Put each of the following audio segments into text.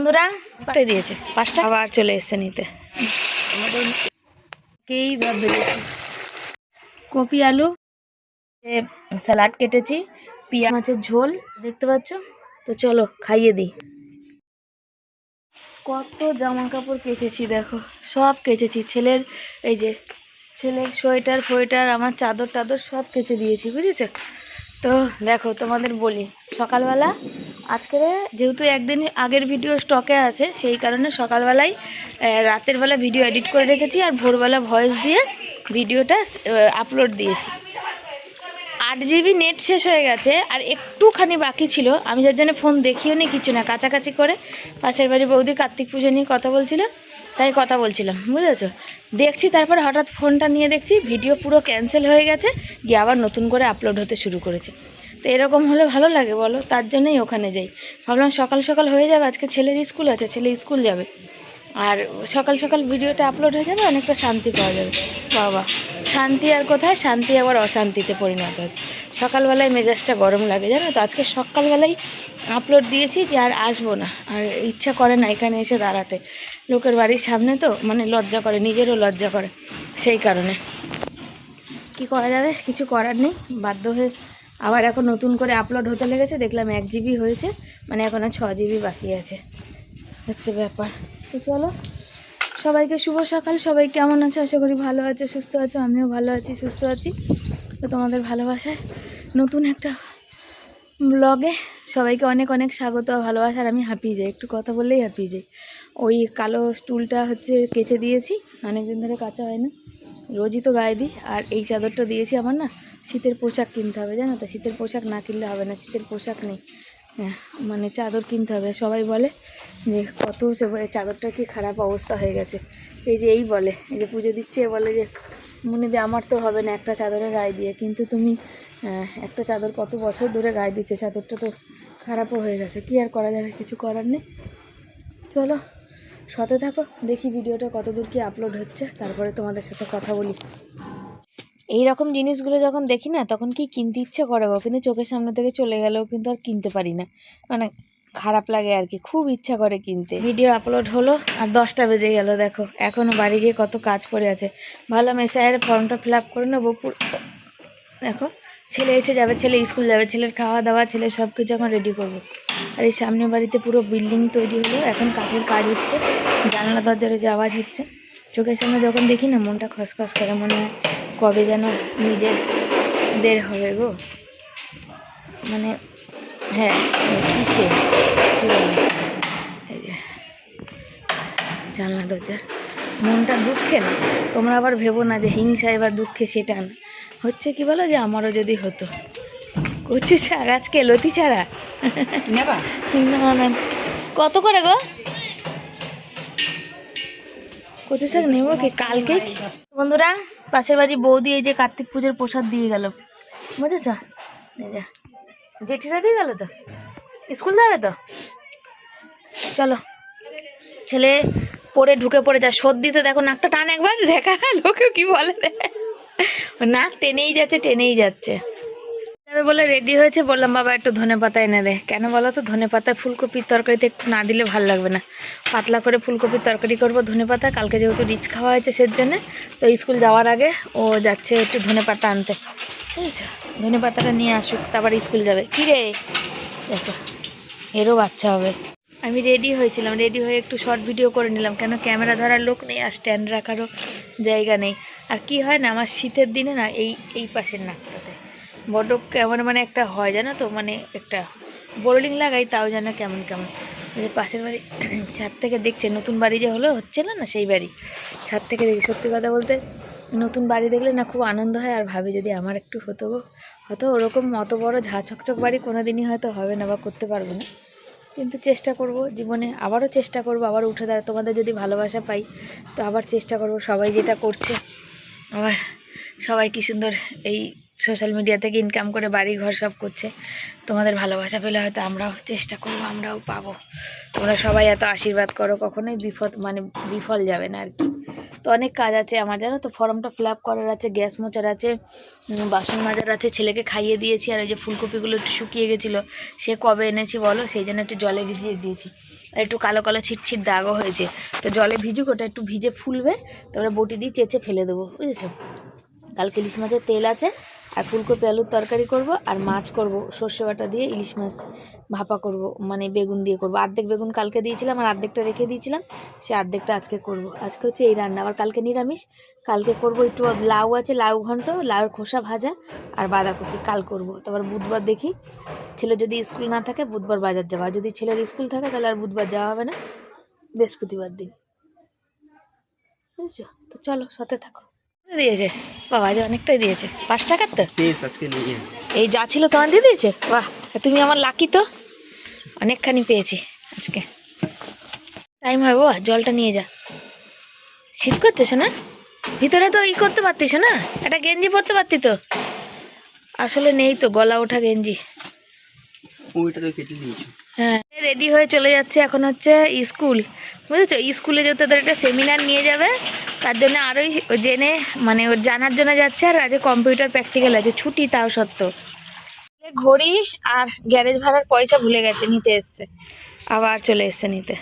বন্ধুরা পাঠিয়ে দিয়েছে পাঁচটা। আবার চলে এসছে নিতে। কেই ভাব কপি আলু স্যালাড কেটেছি পিঁয়াজ মাছের ঝোল দেখতে পাচ্ছ? তো চলো খাইয়ে দিই। কত জামা কাপড় কেচেছি দেখো সব কেচেছি ছেলের এই যে ছেলের সোয়েটার ফোয়েটার আমার চাদর টাদর সব কেচে দিয়েছি বুঝেছ? তো দেখো তোমাদের বলি সকালবেলা আজকে যেহেতু একদিন আগের ভিডিও স্টকে আছে, সেই কারণে সকালবেলায় রাতের বেলা ভিডিও এডিট করে রেখেছি আর ভোরবেলা ভয়েস দিয়ে ভিডিওটা আপলোড দিয়েছি। আট জিবি নেট শেষ হয়ে গেছে, আর একটুখানি বাকি ছিল। আমি যার জন্য ফোন দেখিও নি, কিছু না, কাছাকাছি করে। পাশের বাড়ি বৌদি কার্তিক পুজো নিয়ে কথা বলছিল, তাই কথা বলছিলাম, বুঝেছ? দেখছি, তারপর হঠাৎ ফোনটা নিয়ে দেখছি ভিডিও পুরো ক্যান্সেল হয়ে গেছে গিয়ে আবার নতুন করে আপলোড হতে শুরু করেছে। তো এরকম হলে ভালো লাগে বলো? তার জন্যই ওখানে যাই। ভাবলাম সকাল সকাল হয়ে যাবে, আজকে ছেলের স্কুল আছে, ছেলে স্কুল যাবে। আর সকাল সকাল ভিডিওটা আপলোড হয়ে যাবে, অনেকটা শান্তি পাওয়া যাবে। বাবা, শান্তি আর কোথায়? শান্তি আবার অশান্তিতে পরিণত হয় সকালবেলায় মেজাজটা গরম লাগে, জানো তো? আজকে সকালবেলায় আপলোড দিয়েছি যে আর আসব না। আর ইচ্ছা করে না এখানে এসে দাঁড়াতে। লোকের বাড়ির সামনে তো মানে লজ্জা করে, নিজেরও লজ্জা করে। সেই কারণে। কি করা যাবে? কিছু করার নেই। বাধ্য হয়ে আবার এখন নতুন করে আপলোড হতে লেগেছে, দেখলাম এক জিবি হয়েছে মানে এখনও ছ জিবি বাকি আছে। হচ্ছে ব্যাপার। তো চলো, সবাইকে শুভ সকাল, সবাই কেমন আছো? আশা করি ভালো আছো, সুস্থ আছো, আমিও ভালো আছি, সুস্থ আছি। তো তোমাদের ভালোবাসায় নতুন একটা ব্লগে সবাইকে অনেক অনেক স্বাগত আর ভালোবাসার আমি হাঁপিয়ে যাই, একটু কথা বললেই হাঁপিয়ে যাই। ওই কালো স্টুলটা হচ্ছে কেচে দিয়েছি, অনেকদিন ধরে কাঁচা হয় না রোজই তো গায়ে দিই, আর এই চাদরটা দিয়েছি আমার না শীতের পোশাক কিনতে হবে জানো তো? শীতের পোশাক না কিনলে হবে না শীতের পোশাক নেই। হ্যাঁ, মানে চাদর কিনতে হবে। সবাই বলে যে কত চাদরটা কি খারাপ অবস্থা হয়ে গেছে। এই যে এই বলে এই যে পুজো দিচ্ছে এ বলে যে মনে দিয়ে আমার তো হবে না একটা চাদরে গায়ে দিয়ে কিন্তু তুমি একটা চাদর কত বছর ধরে গায়ে দিচ্ছে? চাদরটা তো খারাপও হয়ে গেছে। কি আর করা যাবে? কিছু করার নেই। চলো সাথে থাকো দেখি ভিডিওটা কতদূর কি আপলোড হচ্ছে। তারপরে তোমাদের সাথে কথা বলি। এই রকম জিনিসগুলো যখন দেখি না, তখন কি কিনতে ইচ্ছে করে কিন্তু চোখের সামনে থেকে চলে গেলেও কিন্তু আর কিনতে পারি না। মানে খারাপ লাগে আর কি, খুব ইচ্ছা করে কিনতে। ভিডিও আপলোড হলো আর দশটা বেজে গেল, দেখো। এখনও বাড়ি গিয়ে কত কাজ পড়ে আছে। ভালো মেসায়ের ফর্মটা ফিল আপ করে নেব দেখো, ছেলে এসে যাবে, ছেলে স্কুল যাবে, ছেলের খাওয়া দাওয়া ছেলে সব কিছু এখন রেডি করব। আর এই সামনের বাড়িতে পুরো বিল্ডিং তৈরি হলো, এখন কাঠের কাজ হচ্ছে, জানলা, দরজার যে আওয়াজ হচ্ছে। চোখের সামনে যখন দেখি না, মনটা খসখস করে, মনে হয় কবে যেন নিজের দের হবে গো? মানে হ্যাঁ কিসে? কী বলে? জানলা দরজা। মনটা দুঃখে না? তোমরা আবার ভেবো না যে হিংসা এবার দুঃখে সেটা না। হচ্ছে কি বলো যে আমারও যদি হতো? কচু শাক আজকে লতি ছাড়া। নেবা? না না। কত করে গো? কচু শাক নেব কি কালকে? বন্ধুরা পাশের বাড়ি বৌদি এই যে কার্তিক পুজোর প্রসাদ দিয়ে গেল। বুঝেছ? জেঠিরা দিয়ে গেল তো? স্কুল যাবে তো? চলো। ছেলে পরে ঢুকে পড়ে যা সর্দিতে দেখো, নাকটা টান একবার দেখা, লোকে কি বলে নাক টেনেই যাচ্ছে টেনেই যাচ্ছে। যাবে বলে রেডি হয়েছে, বললাম, বাবা, একটু ধনে পাতা এনে দে। কেন বলো তো, ধনে পাতা ফুলকপির তরকারিতে একটু না দিলে ভালো লাগবে না। পাতলা করে ফুলকপির তরকারি করব ধনে পাতা, কালকে যেহেতু রিচ খাওয়া হয়েছে সের জন্য, তো স্কুল যাওয়ার আগে ও যাচ্ছে একটু ধনে পাতা আনতে। বুঝেছ? ধনে পাতাটা নিয়ে আসুক, তারপর স্কুল যাবে। কী রে? দেখো, এরও বাচ্চা হবে। আমি রেডি হয়েছিলাম রেডি হয়ে একটু শর্ট ভিডিও করে নিলাম, কেন ক্যামেরা ধরার লোক নেই আর স্ট্যান্ড রাখারও জায়গা নেই। আর কি হয় না, আমার শীতের দিনে না, এই এই পাশের নাকটাতে। বড্ড কেমন মানে একটা হয় জানো তো মানে একটা বোর্ডিং লাগাই, তাও যেন কেমন কেমন। যে পাশের বাড়ি, ছাদ থেকে দেখছে, নতুন বাড়ি যে হলো হচ্ছে না না সেই বাড়ি। ছাদ থেকে দেখি, সত্যি কথা বলতে, নতুন বাড়ি দেখলে না খুব আনন্দ হয়, আর ভাবি যদি আমার একটু হতো গো হয়তো ওরকম অত বড় ঝা চকচক বাড়ি কোনো দিনই হয়তো হবে না বা করতে পারব না। কিন্তু চেষ্টা করব জীবনে, আবারও চেষ্টা করব, আবার উঠে দাঁড়া, তোমাদের যদি ভালোবাসা পাই, তো আবার চেষ্টা করব সবাই যেটা করছে। আবার সবাই কি সুন্দর এই সোশ্যাল মিডিয়া থেকে ইনকাম করে বাড়ি ঘর সব করছে। তোমাদের ভালোবাসা পেলে হয়তো আমরাও চেষ্টা করব, আমরাও পাবো। তোমরা সবাই এত আশীর্বাদ করো, কখনোই বিপদ মানে বিফল যাবে না আর কি তো অনেক কাজ আছে আমার, জানো তো? ফর্মটা ফিল করার আছে গ্যাস মোচার আছে বাসন মাজার আছে, ছেলেকে খাইয়ে দিয়েছি, আর ওই যে ফুলকপিগুলো একটু শুকিয়ে গেছিল, সে কবে এনেছি বলো? সেই জন্য একটু জলে ভিজিয়ে দিয়েছি। আর একটু কালো কালো ছিটছিট দাগও হয়েছে। তো জলে ভিজুক, ওটা একটু ভিজে ফুলবে, তারপরে বটি দিয়ে চেঁচে ফেলে দেবো, বুঝেছ? কালকে ইলিশ মাছের তেল আছে আর ফুলকপি, আলুর তরকারি করব আর মাছ করব। সর্ষে বাটা দিয়ে ইলিশ মাছ ভাপা করব মানে বেগুন দিয়ে করব। অর্ধেক বেগুন কালকে দিয়েছিলাম আর অর্ধেকটা রেখে দিয়েছিলাম, সে অর্ধেকটা আজকে করব। আজকে হচ্ছে এই রান্না। আবার কালকে নিরামিষ। কালকে করব একটু লাউ আছে, লাউ ঘন্ট লাউয়ের খোসা ভাজা আর বাঁধাকপি। কাল করব। তারপর বুধবার দেখি ছেলে যদি স্কুল না থাকে, বুধবার বাজার যাওয়া যদি ছেলের স্কুল থাকে, তাহলে আর বুধবার যাওয়া হবে না। বৃহস্পতিবার দিন। বুঝছ? তো চলো, সাথে থাকো। দিয়েছে। বাবা যে অনেকটাই দিয়েছে। পাঁচ টাকার তো? শেষ আজকে নিয়ে। এই যা ছিল তোমার দিয়ে দিয়েছে? বাহ তুমি আমার লাকি তো। অনেকখানি পেয়েছি আজকে। টাইম হয় বাবা জলটা নিয়ে যা। শীত করতেছ না? ভিতরে তো ই করতে পারতিস না? একটা গেঞ্জি পরতে পারতি তো? আসলে নেই তো গলা ওঠা গেঞ্জি। ওইটা তো কেটে দিয়েছি। হ্যাঁ। রেডি হয়ে চলে যাচ্ছে এখন হচ্ছে স্কুল। বুঝেছ? স্কুলে যেহেতু ওদের একটা সেমিনার নিয়ে যাবে, তার জন্য আরোই জেনে মানে ওর জানার জন্য যাচ্ছে, আর আজকে কম্পিউটার প্র্যাকটিক্যাল আছে, ছুটি তাও সত্ত্বেও। ঘড়ি আর গ্যারেজ ভাড়ার পয়সা ভুলে গেছে, নিতে এসছে। আবার চলে এসছে নিতে।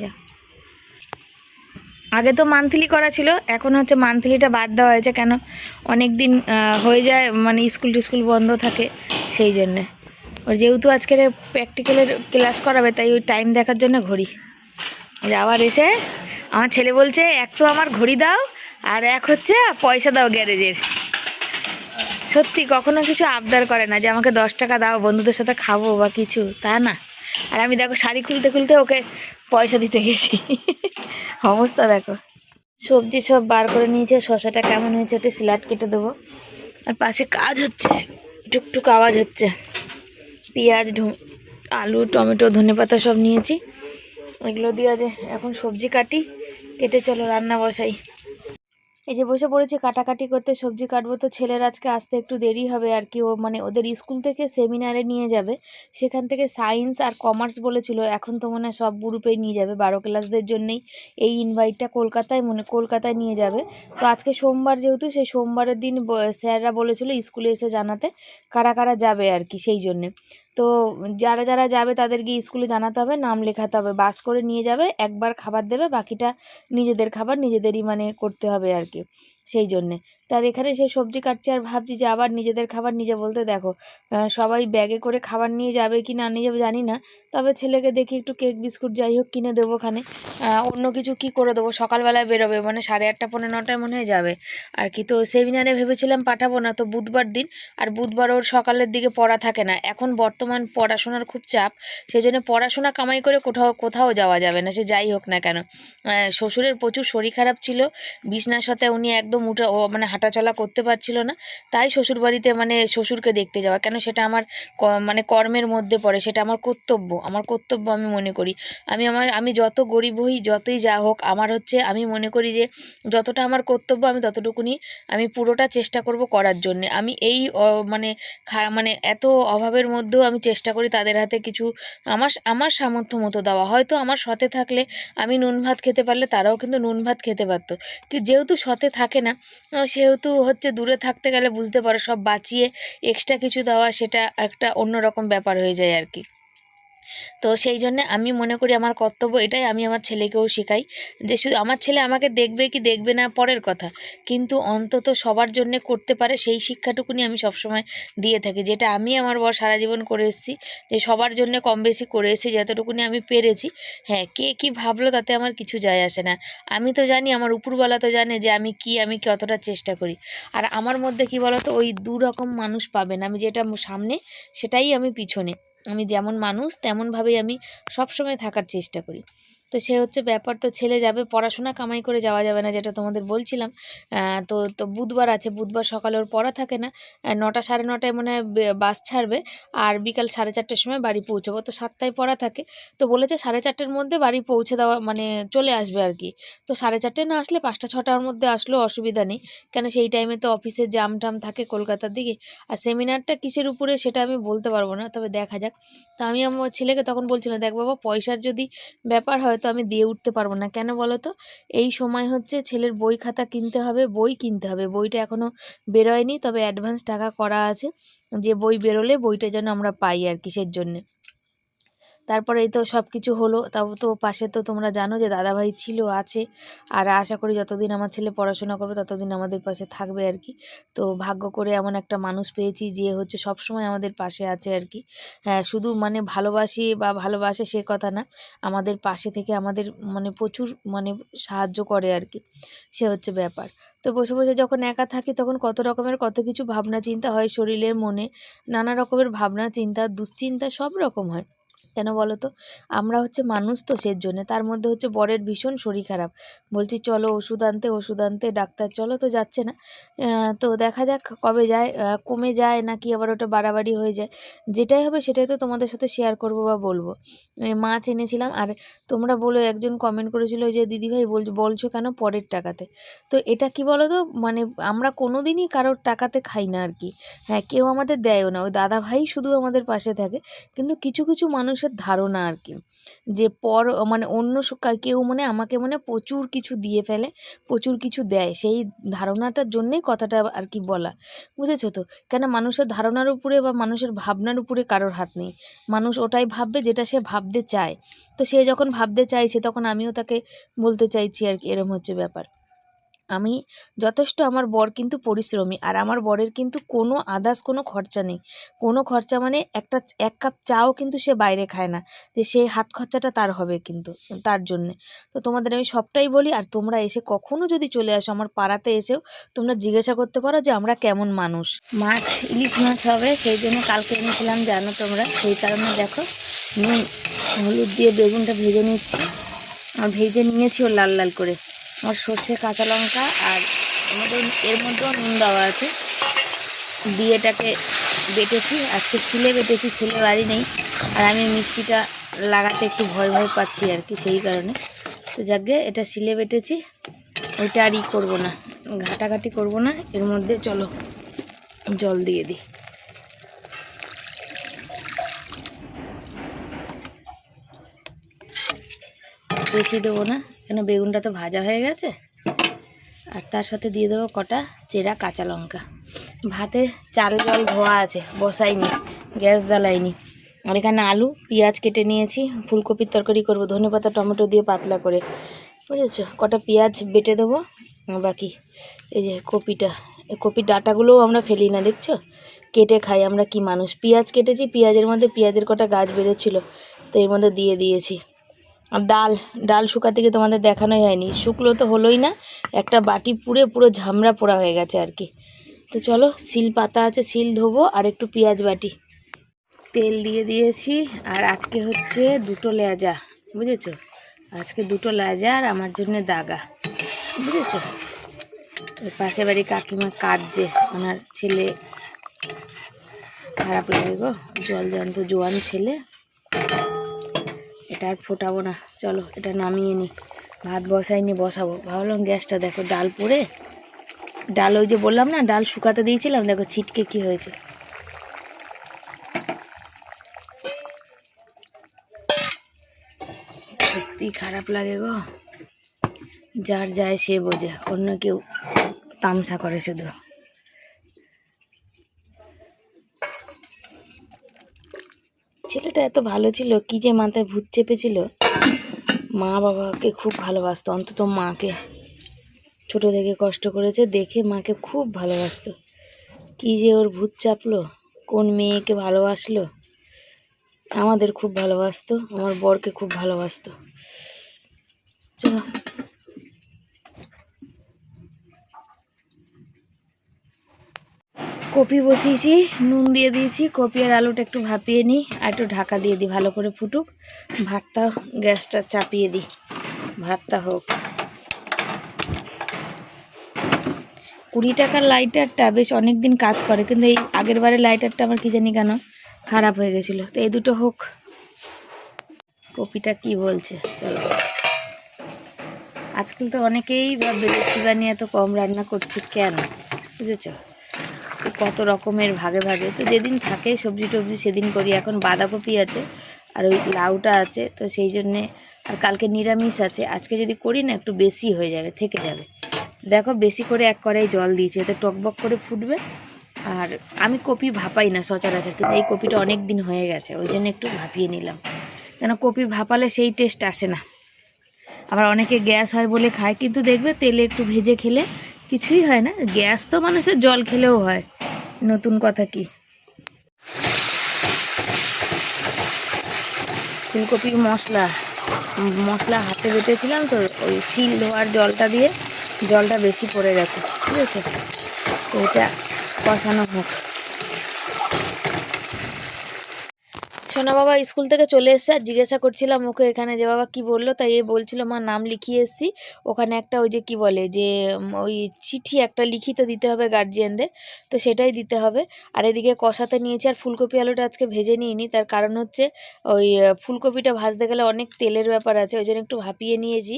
যা। আগে তো মান্থলি করা ছিল, এখন হচ্ছে মান্থলিটা বাদ দেওয়া হয়েছে কেন? অনেক দিন হয়ে যায় মানে স্কুল টিস্কুল বন্ধ থাকে, সেই জন্যে। ওর যেহেতু আজকের প্র্যাকটিক্যালের ক্লাস করাবে, তাই ওই টাইম দেখার জন্য ঘড়ি। আবার এসে আমার ছেলে বলছে, এক তো আমার ঘড়ি দাও, আর এক হচ্ছে পয়সা দাও গ্যারেজের। সত্যি, কখনো কিছু আবদার করে না যে আমাকে দশ টাকা দাও, বন্ধুদের সাথে খাব বা কিছু, তা না। আর আমি দেখো, শাড়ি খুলতে খুলতে ওকে পয়সা দিতে গেছি। অবস্থা দেখো। সবজি সব বার করে নিয়েছে শশাটা কেমন হয়েছে ওটা স্যালাড কেটে দেবো। আর পাশে কাজ হচ্ছে, টুকটুক আওয়াজ হচ্ছে। পেঁয়াজ আলু, টমেটো ধনেপাতা সব নিয়েছি। এগুলো দিয়ে যে এখন সবজি কাটি, কেটে চলো রান্না বসাই। এই যে বসে পড়েছি কাটাকাটি করতে, সবজি কাটবো তো ছেলের আজকে আসতে একটু দেরি হবে আর কি। ও মানে ওদের স্কুল থেকে সেমিনারে নিয়ে যাবে। সেখান থেকে সায়েন্স আর কমার্স বলেছিল। এখন তো মনে সব গ্রুপেই নিয়ে যাবে। বারো ক্লাসদের জন্যই এই ইনভাইটটা কলকাতায় মনে, কলকাতায় নিয়ে যাবে। তো আজকে সোমবার যেহেতু, সেই সোমবারের দিন স্যাররা বলেছিল স্কুলে এসে জানাতে কারা কারা যাবে আর কি সেই জন্যে। তো যারা যারা যাবে তাদেরকে স্কুলে জানাতে হবে, নাম লেখাতে হবে, বাস করে নিয়ে যাবে, একবার খাবার দেবে, বাকিটা নিজেদের খাবার নিজেদেরই মানে করতে হবে আর কি। সেই জন্যে। তার এখানে সেই সবজি কাটছে আর ভাবছি যে আবার নিজেদের খাবার নিজে বলতে দেখো সবাই ব্যাগে করে খাবার নিয়ে যাবে কি না নিয়ে যাবে জানি না, তবে ছেলেকে দেখি একটু কেক বিস্কুট যাই হোক কিনে দেবো ওখানে। অন্য কিছু কি করে দেবো? সকালবেলায় বেরোবে মানে সাড়ে আটটা, পৌনে নটায় মনে হয় যাবে। আর কি তো সেমিনারে ভেবেছিলাম পাঠাবো না, তো বুধবার দিন, আর বুধবার ওর সকালের দিকে পড়া থাকে না। এখন বর্তমান পড়াশোনার খুব চাপ সেই জন্য পড়াশোনা কামাই করে কোথাও কোথাও যাওয়া যাবে না, সে যাই হোক না কেন। শ্বশুরের প্রচুর শরীর খারাপ ছিল, বিছনার সাথে উনি একদম উঠে, ও মানে হাঁটাচলা করতে পারছিল না। তাই শ্বশুর বাড়িতে মানে শ্বশুরকে দেখতে যাওয়া। কেন সেটা আমার মানে কর্মের মধ্যে পড়ে, সেটা আমার কর্তব্য। আমার কর্তব্য আমি মনে করি। আমি আমার, আমি যত গরিব হই, যতই যা হোক, আমার হচ্ছে, আমি মনে করি যে যতটা আমার কর্তব্য, আমি ততটুকুনি আমি পুরোটা চেষ্টা করব করার জন্য। আমি এই মানে মানে এত অভাবের মধ্যেও আমি চেষ্টা করি তাদের হাতে কিছু আমার আমার সামর্থ্য মতো দেওয়া। হয়তো আমার সতে থাকলে আমি নুন ভাত খেতে পারলে তারাও কিন্তু নুন ভাত খেতে পারতো। কি যেহেতু সতে থাকে না। সেহেতু হচ্ছে দূরে থাকতে গেলে বুঝতে পারো সব বাঁচিয়ে এক্সট্রা কিছু দেওয়া সেটা একটা অন্যরকম ব্যাপার হয়ে যায় আর কি। তো সেই জন্যে আমি মনে করি আমার কর্তব্য এটাই, আমি আমার ছেলেকেও শেখাই যে শুধু আমার ছেলে আমাকে দেখবে কি দেখবে না পরের কথা। কিন্তু অন্তত সবার জন্যে করতে পারে সেই শিক্ষাটুকুনি আমি সবসময় দিয়ে থাকি। যেটা আমি আমার বর সারা জীবন করে এসেছি, যে সবার জন্য কম বেশি করে এসেছি, যতটুকুনি আমি পেরেছি। হ্যাঁ কে কি ভাবলো তাতে আমার কিছু যায় আসে না। আমি তো জানি, আমার উপরওয়ালা তো জানে যে আমি কি, আমি কতটা চেষ্টা করি। আর আমার মধ্যে কি বলতো, ওই দু রকম মানুষ পাবেন আমি যেটা সামনে, সেটাই আমি পিছনে। আমি যেমন মানুষ তেমনভাবেই আমি সবসময় থাকার চেষ্টা করি। তো সে হচ্ছে ব্যাপার তো ছেলে যাবে, পড়াশোনা কামাই করে যাওয়া যাবে না যেটা তোমাদের বলছিলাম। তো তো বুধবার আছে, বুধবার সকালে ওর পড়া থাকে না। নটা সাড়ে নটায় মনে হয় বাস ছাড়বে আর বিকাল সাড়ে চারটের সময় বাড়ি পৌঁছাবো। তো সাতটায় পড়া থাকে। তো বলেছে সাড়ে চারটের মধ্যে বাড়ি পৌঁছে দেওয়া মানে চলে আসবে আর কি। তো সাড়ে চারটে না আসলে পাঁচটা ছটার মধ্যে আসলেও অসুবিধা নেই। কেন সেই টাইমে তো অফিসে জাম টাম থাকে কলকাতার দিকে। আর সেমিনারটা কিসের উপরে সেটা আমি বলতে পারব না, তবে দেখা যাক। তো আমি আমার ছেলেকে তখন বলছিলাম, দেখ বাবা, পয়সার যদি ব্যাপার হয় তো আমি দিয়ে উঠতে পারব না। কেন বলো তো এই সময় হচ্ছে ছেলের বই খাতা কিনতে হবে, বই কিনতে হবে। বইটা এখনও বেরোয়নি, তবে অ্যাডভান্স টাকা করা আছে। যে বই বেরোলে বইটা যেন আমরা পাই আর কি কিসের জন্যে তারপরে এই তো সব কিছু হলো, তাও তো পাশে তো তোমরা জানো যে দাদাভাই ছিল, আছে। আর আশা করি যতদিন আমার ছেলে পড়াশোনা করবে, ততদিন আমাদের পাশে থাকবে আর কি। তো ভাগ্য করে এমন একটা মানুষ পেয়েছি যে হচ্ছে সব সময় আমাদের পাশে আছে আর কি। হ্যাঁ শুধু মানে ভালোবাসি বা ভালোবাসে সে কথা না, আমাদের পাশে থেকে আমাদের মানে প্রচুর মানে সাহায্য করে আর কি। সে হচ্ছে ব্যাপার। তো বসে বসে যখন একা থাকি তখন কত রকমের কত কিছু ভাবনা চিন্তা হয় শরীরের মনে, নানা রকমের ভাবনা চিন্তা দুশ্চিন্তা সব রকম হয়। কেন বলো তো আমরা হচ্ছে মানুষ তো সের জন্যে তার মধ্যে হচ্ছে বরের ভীষণ শরীর খারাপ। বলছি, চলো ওষুধ আনতে ওষুধ আনতে, ডাক্তার, চলো তো যাচ্ছে না। তো দেখা যাক কবে যায় কমে যায় নাকি আবার ওটা বাড়াবাড়ি হয়ে যায়। যেটাই হবে সেটাই তো তোমাদের সাথে শেয়ার করব বা বলব। মাছ এনেছিলাম আর তোমরা বলে, একজন কমেন্ট করেছিল যে, দিদিভাই বল বলছো কেন পরের টাকাতে? তো এটা কি বলো তো মানে আমরা কোনো দিনই কারোর টাকাতে খাই না আর কি। হ্যাঁ কেউ আমাদের দেয়ও না। ওই দাদা ভাই শুধু আমাদের পাশে থাকে। কিন্তু কিছু কিছু মানুষের ধারণা আর কি যে পর মানে অন্য কেউ মানে আমাকে মানে প্রচুর কিছু দিয়ে ফেলে, প্রচুর কিছু দেয়। সেই ধারণাটার জন্যেই কথাটা আর কি বলা। বুঝেছ তো? কেন মানুষের ধারণার উপরে বা মানুষের ভাবনার উপরে কারোর হাত নেই। মানুষ ওটাই ভাববে যেটা সে ভাবতে চায়। তো সে যখন ভাবতে চাইছে তখন আমিও তাকে বলতে চাইছি আর কি এরম হচ্ছে ব্যাপার। আমি যথেষ্ট আমার বর কিন্তু পরিশ্রমী, আর আমার বরের কিন্তু কোনো আদার্স কোনো খরচা নেই। কোনো খরচা মানে একটা এক কাপ চাও কিন্তু সে বাইরে খায় না, যে সেই হাত খরচাটা তার হবে কিন্তু, তার জন্যে। তো তোমাদের আমি সবটাই বলি, আর তোমরা এসে কখনো যদি চলে আসো আমার পাড়াতে এসেও, তোমরা জিজ্ঞাসা করতে পারো যে আমরা কেমন মানুষ। মাছ, ইলিশ মাছ হবে, সেই জন্য কালকে এনেছিলাম, জানো তোমরা? সেই কারণে দেখো, নুন, হলুদ দিয়ে বেগুনটা ভেজে নিচ্ছি। আর ভেজে নিয়েছি ও লাল লাল করে। আর সর্ষে, কাঁচা লঙ্কা আর এর মধ্যে, এর মধ্যেও নুন দেওয়া আছে। দিয়ে এটাকে বেটেছি। আজকে শিলে বেটেছি ছেলে বাড়ি নেই। আর আমি মিক্সিটা লাগাতে একটু ভয় ভয় পাচ্ছি আর কি, সেই কারণে। তো যাকে এটা শিলে বেটেছি, ওইটা আর ই করব না, ঘাটাঘাটি করব না। এর মধ্যে চলো, জল দিয়ে দিই। বেশি দেবো না। কেন বেগুনটা তো ভাজা হয়ে গেছে? আর তার সাথে দিয়ে দেবো কটা চেরা কাঁচা লঙ্কা। ভাতে চাল জল ধোয়া আছে, বসাইনি, গ্যাস জ্বালাইনি। আর এখানে আলু, পেঁয়াজ কেটে নিয়েছি, ফুলকপির তরকারি করব, ধনেপাতা, টমেটো দিয়ে পাতলা করে। বুঝেছ? কটা পেঁয়াজ বেটে দেবো বাকি এই যে কপিটা। কপির ডাটাগুলোও আমরা ফেলি না, দেখছ? কেটে খাই আমরা কি মানুষ? পেঁয়াজ কেটেছি, পেঁয়াজের মধ্যে পেঁয়াজের কটা গাছ বেরোচ্ছিলো তো এর মধ্যে দিয়ে দিয়েছি। ডাল ডাল শুকাতে গিয়ে তোমাদের দেখানোই হয়নি। শুকলো তো হলোই না, একটা বাটি পুড়ে পুরো ঝামড়া পোড়া হয়ে গেছে আর কি। তো চলো, শিল পাতা আছে, শিল ধোবো আর একটু পেঁয়াজ বাটি। তেল দিয়ে দিয়েছি, আর আজকে হচ্ছে দুটো লেজা, বুঝেছ? আজকে দুটো লেজা আর আমার জন্য দাগা, বুঝেছ? পাশে বাড়ি কাকিমা কাঁদছে, ওনার ছেলে খারাপ লাগে গো, জল জ্যান্ত জোয়ান ছেলে। এটা আর ফোটাবো না। চলো, এটা নামিয়ে নি। ভাত বসাইনি, বসাবো। ভাবলাম গ্যাসটা দেখো, ডাল পড়ে। ডাল ওই যে বললাম না, ডাল শুকাতে দিয়েছিলাম, দেখো ছিটকে কি হয়েছে। সত্যি খারাপ লাগে গো। যার যায় সে বোঝে, অন্য কেউ তামসা করে শুধু। ছেলেটা এত ভালো ছিল, কি যে মাথায় ভূত চেপেছিল। মা বাবাকে খুব ভালোবাসতো, অন্তত মাকে। ছোট থেকে কষ্ট করেছে, দেখে মাকে খুব ভালোবাসতো। কি যে ওর ভূত চাপলো, কোন মেয়েকে ভালোবাসলো। আমাদের খুব ভালোবাসতো, আমার বরকে খুব ভালোবাসতো। চলো। কপি বসিয়েছি, নুন দিয়ে দিয়েছি, কপি আর আলুটা একটু ভাপিয়ে নিই আর একটু ঢাকা দিয়ে দিই ভালো করে ফুটুক। ভাতটা, গ্যাসটা চাপিয়ে দিই। ভাতটা হোক। কুড়ি টাকার লাইটারটা বেশ অনেক দিন কাজ করে, কিন্তু এই আগের বারে লাইটারটা আমার কী জানি কেন খারাপ হয়ে গেছিল। তো এই দুটো হোক। কপিটা কি বলছে? চলো। আজকাল তো অনেকেই ভাববে যে শিবানী এত কম রান্না করছে কেন? বুঝেছ? কত রকমের ভাগে ভাগে। তো যেদিন থাকে সবজি টবজি সেদিন করি। এখন বাঁধাকপি আছে আর ওই লাউটা আছে, তো সেই জন্যে আর কালকে নিরামিষ আছে। আজকে যদি করি না, একটু বেশি হয়ে যাবে, থেকে যাবে। দেখো বেশি করে এক কড়াই জল দিয়েছি, এতে টকবক করে ফুটবে। আর আমি কপি ভাপাই না সচরাচর, কিন্তু এই কপিটা অনেক দিন হয়ে গেছে, ওই জন্য একটু ভাপিয়ে নিলাম। কেন, কপি ভাপালে সেই টেস্ট আসে না। আবার অনেকে গ্যাস হয় বলে খায়, কিন্তু দেখবে তেলে একটু ভেজে খেলে কিছুই হয় না। গ্যাস তো মানুষের জল খেলেও হয়। নতুন কথা কি? ফুলকপির মশলা। মশলা হাতে বেটেছিলাম তো, ওই শিল ধোয়ার জলটা দিয়ে জলটা বেশি পড়ে গেছে, ঠিক আছে? এটা কষানো হোক। সোনা বাবা স্কুল থেকে চলে এসেছে আর জিজ্ঞাসা করছিলাম ওকে এখানে যে বাবা কি বলল, তাই এ বলছিল, মা, নাম লিখিয়ে এসেছি। ওখানে একটা ওই যে কি বলে যে ওই চিঠি একটা লিখিত দিতে হবে গার্জিয়ানদের তো সেটাই দিতে হবে। আর এদিকে কষাতে নিয়েছি, আর ফুলকপি আলুটা আজকে ভেজে নিইনি। তার কারণ হচ্ছে ওই ফুলকপিটা ভাজতে গেলে অনেক তেলের ব্যাপার আছে, ওই জন্য একটু ভাপিয়ে নিয়েছি।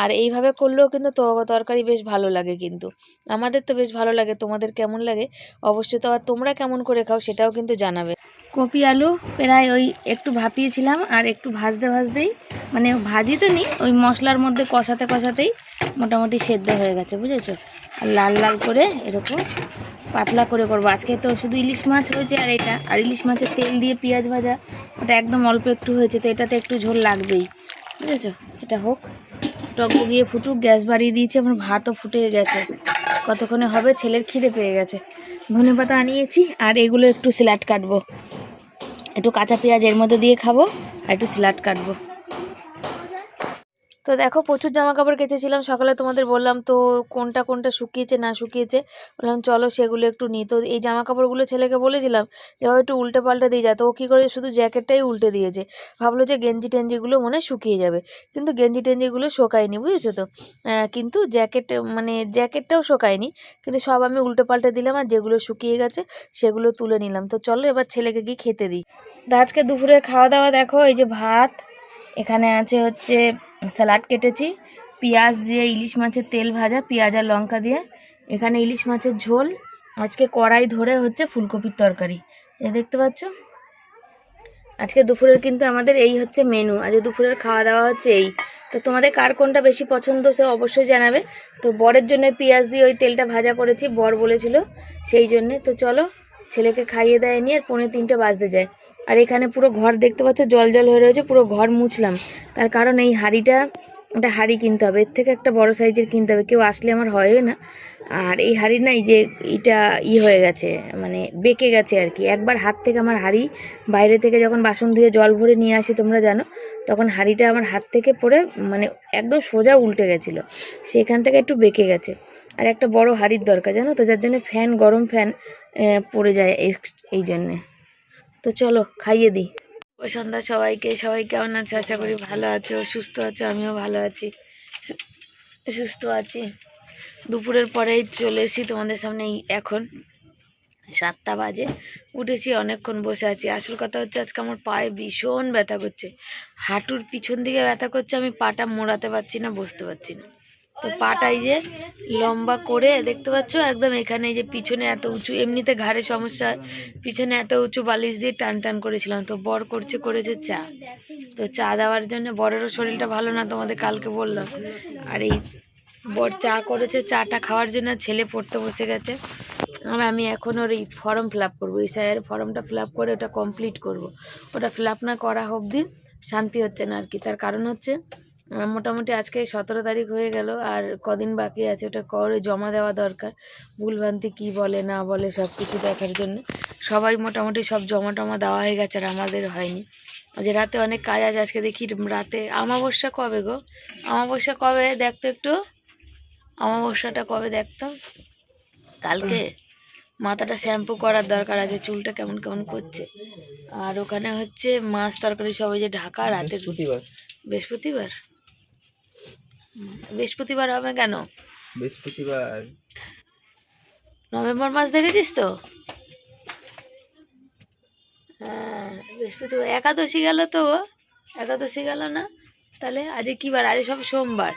আর এইভাবে করলেও কিন্তু তরকারি বেশ ভালো লাগে কিন্তু। আমাদের তো বেশ ভালো লাগে, তোমাদের কেমন লাগে? অবশ্যই তো, আর তোমরা কেমন করে খাও সেটাও কিন্তু জানাবে। কপি আলু প্রায় ওই একটু ভাপিয়েছিলাম আর একটু ভাজতে ভাজতেই মানে ভাজি তো নি ওই মশলার মধ্যে কষাতে কষাতেই মোটামুটি সেদ্ধ হয়ে গেছে, বুঝেছ? আর লাল লাল করে এরকম পাতলা করে করব। আজকে তো শুধু ইলিশ মাছ হয়েছে আর এটা, আর ইলিশ মাছের তেল দিয়ে পেঁয়াজ ভাজা, ওটা একদম অল্প একটু হয়েছে, তো এটাতে একটু ঝোল লাগবেই, বুঝেছ? এটা হোক, টক গিয়ে ফুটুক, গ্যাস বাড়িয়ে দিয়েছি, আমার ভাতও ফুটে গেছে। কতক্ষণে হবে? ছেলের খিদে পেয়ে গেছে। ধনে পাতা আনিয়েছি আর এগুলো একটু স্যালাড কাটবো। একটু কাঁচা পেঁয়াজ এর মধ্যে দিয়ে খাব আর একটু স্যালাড কাটবো। তো দেখো প্রচুর জামা কাপড় কেচেছিলাম। সকালে তোমাদের বললাম তো কোনটা কোনটা শুকিয়েছে, না শুকিয়েছে। বললাম, চলো সেগুলো একটু নিই। তো এই জামা কাপড়গুলো ছেলেকে বলেছিলাম এভাবে একটু উল্টে পাল্টে দিয়ে যা। তো ও কী করে শুধু জ্যাকেটটাই উল্টে দিয়েছে। ভাবলো যে গেঞ্জি টেঞ্জিগুলো মনে শুকিয়ে যাবে। কিন্তু গেঞ্জি টেঞ্জিগুলো শোকায়নি, বুঝেছ তো? কিন্তু জ্যাকেট মানে জ্যাকেটটাও শোকায়নি। কিন্তু সব আমি উল্টে পাল্টে দিলাম আর যেগুলো শুকিয়ে গেছে সেগুলো তুলে নিলাম। তো চলো এবার ছেলেকে গিয়ে খেতে দিই। আজকে দুপুরের খাওয়া দাওয়া দেখো, এই যে ভাত। এখানে আছে হচ্ছে স্যালাড কেটেছি, পেঁয়াজ দিয়ে, ইলিশ মাছের তেল ভাজা, পেঁয়াজ আর লঙ্কা দিয়ে। এখানে ইলিশ মাছের ঝোল, আজকে কড়াই ধরে হচ্ছে ফুলকপির তরকারি। এ দেখতে পাচ্ছ? আজকে দুপুরের কিন্তু আমাদের এই হচ্ছে মেনু আজ দুপুরের খাওয়া দাওয়া হচ্ছে এই। তো তোমাদের কার কোনটা বেশি পছন্দ সে অবশ্যই জানাবে। তো বরের জন্য পেঁয়াজ দিয়ে ওই তেলটা ভাজা করেছি, বর বলেছিল সেই জন্যে। তো চলো ছেলেকে খাইয়ে দেয় নিয়ে আর পৌনে তিনটে বাজতে যায়। আর এখানে পুরো ঘর দেখতে পাচ্ছ, জল জল হয়ে রয়েছে, পুরো ঘর মুছলাম। তার কারণ এই হাঁড়িটা একটা হাঁড়ি কিনতে হবে। এর থেকে একটা বড় সাইজের কিনতে হবে, কেউ আসলে আমার হয় না। আর এই হাঁড়ি না, এই যে এটা ই হয়ে গেছে মানে বেঁকে গেছে আর কি। একবার হাত থেকে আমার হাঁড়ি বাইরে থেকে যখন বাসন ধুয়ে জল ভরে নিয়ে আসি, তোমরা জানো তখন হাঁড়িটা আমার হাত থেকে পড়ে মানে একদম সোজা উল্টে গেছিল। সেখান থেকে একটু বেঁকে গেছে। আর একটা বড় হাঁড়ির দরকার, জানো তো? যার জন্য ফ্যান, গরম ফ্যান পড়ে যায় এই- জন্যে। তো চলো, খাইয়ে দিই। সন্ধ্যা সবাইকে। সবাই কেমন আছে? আশা করি ভালো আছো, সুস্থ আছো, আমিও ভালো আছি। সুস্থ আছি। দুপুরের পরেই চলে এসেছি তোমাদের সামনে এখন। সাতটা বাজে। উঠেছি, অনেকক্ষণ বসে আছি। আসল কথা হচ্ছে, আজকে আমার পায়ে ভীষণ ব্যথা করছে। হাঁটুর পিছন দিকে ব্যথা করছে, আমি পাটা মোড়াতে পারছি না, বসতে পারছি না। তো পাটা এই যে লম্বা করে দেখতে পাচ্ছ, একদম এখানে যে পিছনে এত উঁচু, এমনিতে ঘাড়ে সমস্যা পিছনে এত উঁচু বালিশ দিয়ে টান টান করেছিলাম। তো বর করছে, করেছে চা। তো চা দেওয়ার জন্য বরেরও শরীরটা ভালো না, তোমাদের কালকে বললাম। আর এই বর চা করেছে, চাটা খাওয়ার জন্য ছেলে পড়তে বসে গেছে। আর আমি এখন ওর এই ফর্ম ফিল আপ করব, এই স্যারের ফর্মটা ফিল আপ করে ওটা কমপ্লিট করব। ওটা ফিল আপ না করা অবধি শান্তি হচ্ছে না আর কি। তার কারণ হচ্ছে মোটামুটি আজকে সতেরো তারিখ হয়ে গেল আর কদিন বাকি আছে, ওটা করে জমা দেওয়া দরকার। ভুলভ্রান্তি কী বলে, না বলে সব কিছু দেখার জন্য। সবাই মোটামুটি সব জমা টমা দেওয়া হয়ে গেছে আর আমাদের হয়নি। আজ রাতে অনেক কাজ আছে, আজকে দেখি রাতে আমাবস্যা কবে গো? আমাবস্যা কবে দেখতো একটু? অমাবস্যাটা কবে দেখতাম কালকে? মাথাটা শ্যাম্পু করার দরকার আছে চুলটা কেমন কেমন করছে। আর ওখানে হচ্ছে মাছ তরকারি সবাই যে ঢাকা রাতে। বৃহস্পতিবার। বৃহস্পতিবার? বৃহস্পতিবার হবে কেন? বৃহস্পতিবার। নভেম্বর মাস দেখেছিস তো? হ্যাঁ বৃহস্পতিবার। একাদশী গেল তো একাদশী গেল না? তাহলে আজকে কি বার? আজকে সব সোমবার।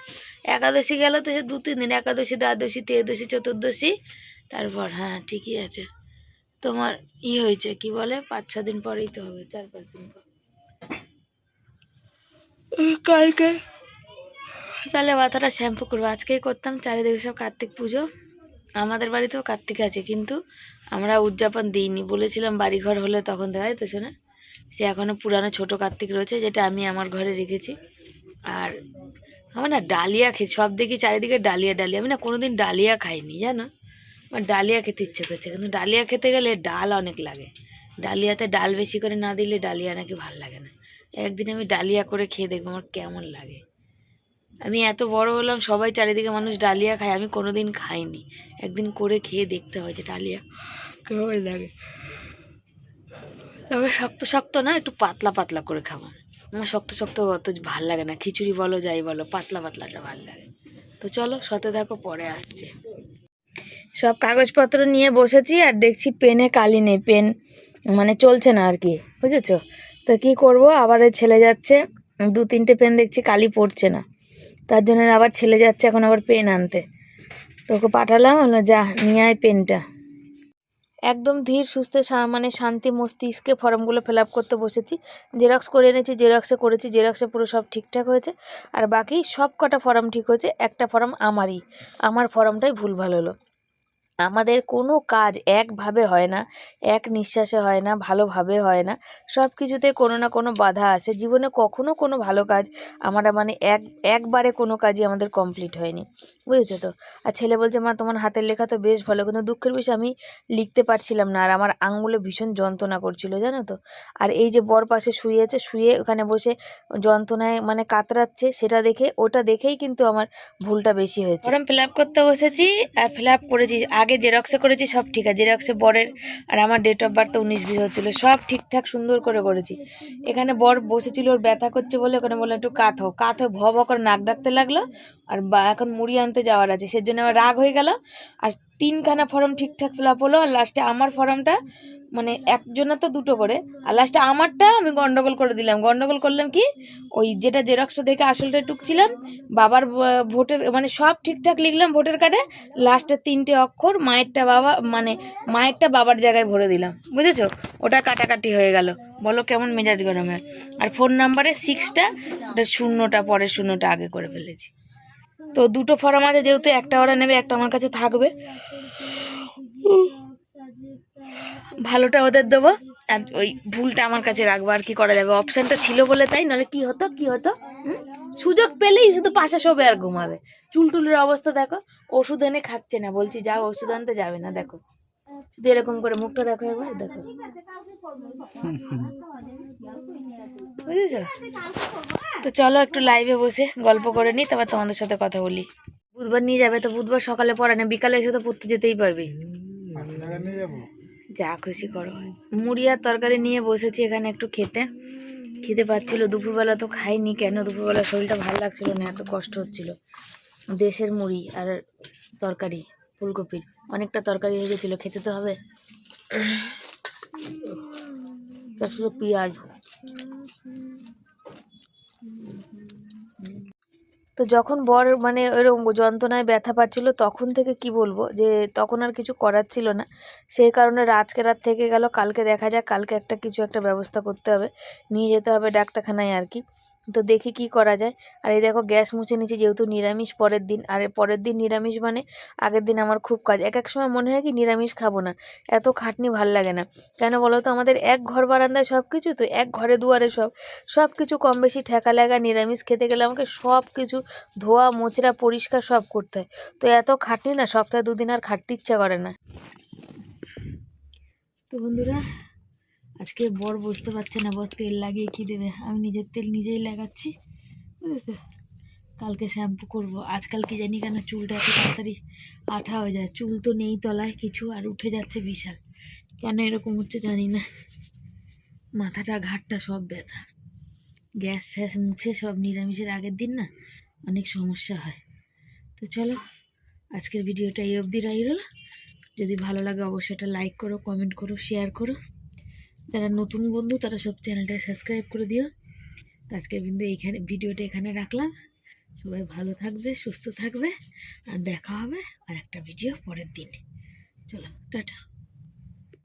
একাদশী গেল তো সে দু তিন দিন। একাদশী দ্বাদশী ত্রয়োদশী চতুর্দশী। তারপর হ্যাঁ ঠিকই আছে। তোমার ই হয়েছে কি বলে? পাঁচ ছ দিন পরেই তো হবে চার পাঁচ দিন পর। কালকে? তাহলে মাথাটা শ্যাম্পু করব। আজকেই করতাম চারিদিকে সব কার্তিক পুজো। আমাদের বাড়িতেও কার্তিক আছে কিন্তু আমরা উদযাপন দিইনি। বলেছিলাম বাড়িঘর হলে তখন দেখাই তো শোনা? সে এখনও পুরানো ছোট কার্তিক রয়েছে যেটা আমি আমার ঘরে রেখেছি। আর আমার না ডালিয়া খেয়ে সব দেখি চারিদিকে ডালিয়া ডালিয়া। আমি না কোনোদিন ডালিয়া খাইনি জানো? আমার ডালিয়া খেতে ইচ্ছে করছে, কিন্তু ডালিয়া খেতে গেলে ডাল অনেক লাগে। ডালিয়াতে ডাল বেশি করে না দিলে ডালিয়া নাকি ভালো লাগে না। একদিন আমি ডালিয়া করে খেয়ে দেখব আমার কেমন লাগে। আমি এত বড় হলাম, সবাই চারিদিকে মানুষ ডালিয়া খায়, আমি কোনোদিন খাইনি। একদিন করে খেয়ে দেখতে হয় যে ডালিয়া কেমন লাগে। তবে শক্ত শক্ত না, একটু পাতলা পাতলা করে খাব। আমার শক্ত শক্ত অত ভালো লাগে না, খিচুড়ি বলো, যাই বলো, পাতলা পাতলাটা ভালো লাগে। তো চলো সতে দেখো পরে আসছে। সব কাগজপত্র নিয়ে বসেছি আর দেখছি পেনে কালি নেই, পেন মানে চলছে না আর কি, বুঝেছ? তো কি করব? আবার ছেলে যাচ্ছে, দু তিনটে পেন দেখছি কালি পড়ছে না। তার জন্য আবার ছেলে যাচ্ছে এখন আবার পেন আনতে। তোকে পাঠালাম হলো যা, নিয়ে আয় পেনটা। একদম ধীর, সুস্থে মানে শান্তি, মস্তিষ্কে ফর্মগুলো ফিল করতে বসেছি। জেরক্স করে এনেছি, জেরক্সে করেছি, জেরক্সে পুরো সব ঠিকঠাক হয়েছে। আর বাকি সব কটা ফর্ম ঠিক হয়েছে, একটা ফর্ম আমারই। আমার ফর্মটাই ভুলভাল হলো। আমাদের কোনো কাজ একভাবে হয় না, এক নিঃশ্বাসে হয় না, ভালোভাবে হয় না। সব কিছুতে কোনো না কোনো বাধা আসে। জীবনে কখনো কোনো ভালো কাজ আমরা মানে এক, একবারে কোনো কাজই আমাদের কমপ্লিট হয়নি। বুঝেছ তো? আর ছেলে বলছে, মা, তোমার হাতের লেখা তো বেশ ভালো, কিন্তু দুঃখের বিষয় আমি লিখতে পারছিলাম না। আর আমার আঙুলে ভীষণ যন্ত্রণা করছিল, জানো তো? আর এই যে বর পাশে শুয়েছে শুয়ে ওখানে বসে যন্ত্রণায় মানে কাতরাচ্ছে, সেটা দেখে, ওটা দেখেই কিন্তু আমার ভুলটা বেশি হয়েছে। ফর্ম ফিল করতে বসেছি, আর ফিল করেছি। আগে জেরক্সে করেছি, সব ঠিক আছে। জেরক্সে বরের আর আমার ডেট অফ বার্থ উনিশ বিশ হচ্ছিল। সব ঠিকঠাক সুন্দর করে করেছি। এখানে বর বসেছিল, ওর ব্যথা করছে বলে ওখানে বলল, একটু কাত হো। কাত হয়ে ভ ভ করে নাক ডাকতে লাগল আর এখন মুড়ি আনতে যাওয়ার আছে। সেজন্য আমার রাগ হয়ে গেল। আর তিনখানা ফর্ম ঠিকঠাক ফিল আপ হলো। আর লাস্টে আমার ফর্মটা মানে একজনের তো দুটো করে। আর লাস্টে আমারটা আমি গন্ডগোল করে দিলাম। গন্ডগোল করলাম কি? ওই যেটা জেরক্সটা দেখে আসলটা টুকছিলাম বাবার ভোটের মানে সব ঠিকঠাক লিখলাম ভোটের কার্ডে। লাস্টের তিনটে অক্ষর, মায়েরটা বাবা মানে মায়েরটা বাবার জায়গায় ভরে দিলাম। বুঝেছ? ওটা কাটাকাটি হয়ে গেল। বলো কেমন মেজাজ গরমে আর ফোন নাম্বারে সিক্সটা ওটা শূন্যটা পরে শূন্যটা আগে করে ফেলেছি। তো দুটো ফর্ম আছে, যেহেতু একটা ওরা নেবে, একটা আমার কাছে থাকবে। ভালোটা ওদের দেবো। আর ওই ভুলটা আমার কাছে রাখব, আর কি করা যাবে। অপশানটা ছিল বলে তাই, নাহলে কি হতো কি হতো? সুযোগ পেলেই শুধু পাশে শোবে আর ঘুমাবে। চুল টুলের অবস্থা দেখো, ওষুধ এনে খাচ্ছে না, বলছি যাও ওষুধ আনতে যাবে না, দেখো। শুধু এরকম করে মুখটা দেখো একবার, দেখো। বুঝেছ? তো চলো একটু লাইভে বসে গল্প করে নিই, তারপর তোমাদের সাথে কথা বলি। বুধবার নিয়ে যাবে, তো বুধবার সকালে পড়ে না বিকালে এসে তো পড়তে যেতেই পারবি। যা খুশি করো। মুড়ি আর তরকারি নিয়ে বসেছি এখানে একটু খেতে। খেতে পাচ্ছিল দুপুরবেলা তো খাইনি কেন? দুপুরবেলা শরীরটা ভালো লাগছিল না এত কষ্ট হচ্ছিল। দেশের মুড়ি আর তরকারি ফুলকপির। অনেকটা তরকারি হয়ে গেছিল খেতে তো হবে। তার পেঁয়াজ। তো যখন বর মানে ওইরকম যন্ত্রণায় ব্যথা পাচ্ছিল, তখন থেকে কি বলব? যে তখন আর কিছু করার ছিল না। সেই কারণে রাতকে রাত থেকে গেল, কালকে দেখা যাক, কালকে একটা কিছু একটা ব্যবস্থা করতে হবে। নিয়ে যেতে হবে ডাক্তারখানায় আর কি। তো দেখি কি করা যায়। আর এই দেখো গ্যাস মুছে নিয়েছি যেহেতু নিরামিষ পরের দিন। আর পরের দিন নিরামিষ মানে আগের দিন আমার খুব কাজ। এক এক সময় মনে হয় কি নিরামিষ খাব না। এত খাটনি ভালো লাগে না। কেন বলো তো? আমাদের এক ঘর বারান্দায় সব কিছু তো, এক ঘরে দুয়ারে সব। সব কিছু কম বেশি ঠেকা লাগা, নিরামিষ খেতে গেলে আমাকে সব কিছু ধোয়া, মোচড়া, পরিষ্কার সব করতে হয়। তো এত খাটনি না, সপ্তাহে দুদিন আর খাটতে ইচ্ছা করে না। তো বন্ধুরা আজকে বর বুঝতে পারছে না, বর তেল লাগিয়ে কি দেবে? আমি নিজের তেল নিজেই লাগাচ্ছি, বুঝেছ? কালকে শ্যাম্পু করব। আজকাল কি জানি কেন চুলটা এত তাড়াতাড়ি আঠা হয়ে যায়। চুল তো নেই তলায়, কিছু আর উঠে যাচ্ছে বিশাল। কেন এরকম হচ্ছে জানি না। মাথাটা, ঘাটটা সব ব্যথা। গ্যাস ফ্যাস মুছে সব নিরামিষের আগের দিন না অনেক সমস্যা হয়। তো চলো, আজকের ভিডিওটা এই অবধি রইল। যদি ভালো লাগে অবশ্যই একটা লাইক করো কমেন্ট করো শেয়ার করো। যারা নতুন বন্ধু, তারা সব চ্যানেলটা সাবস্ক্রাইব করে দিও। আজকে বিন্দু এইখানে, ভিডিওটা এখানে রাখলাম। সবাই ভালো থাকবে, সুস্থ থাকবে, আর দেখা হবে আর একটা ভিডিও পরের দিন। চলো, টাটা।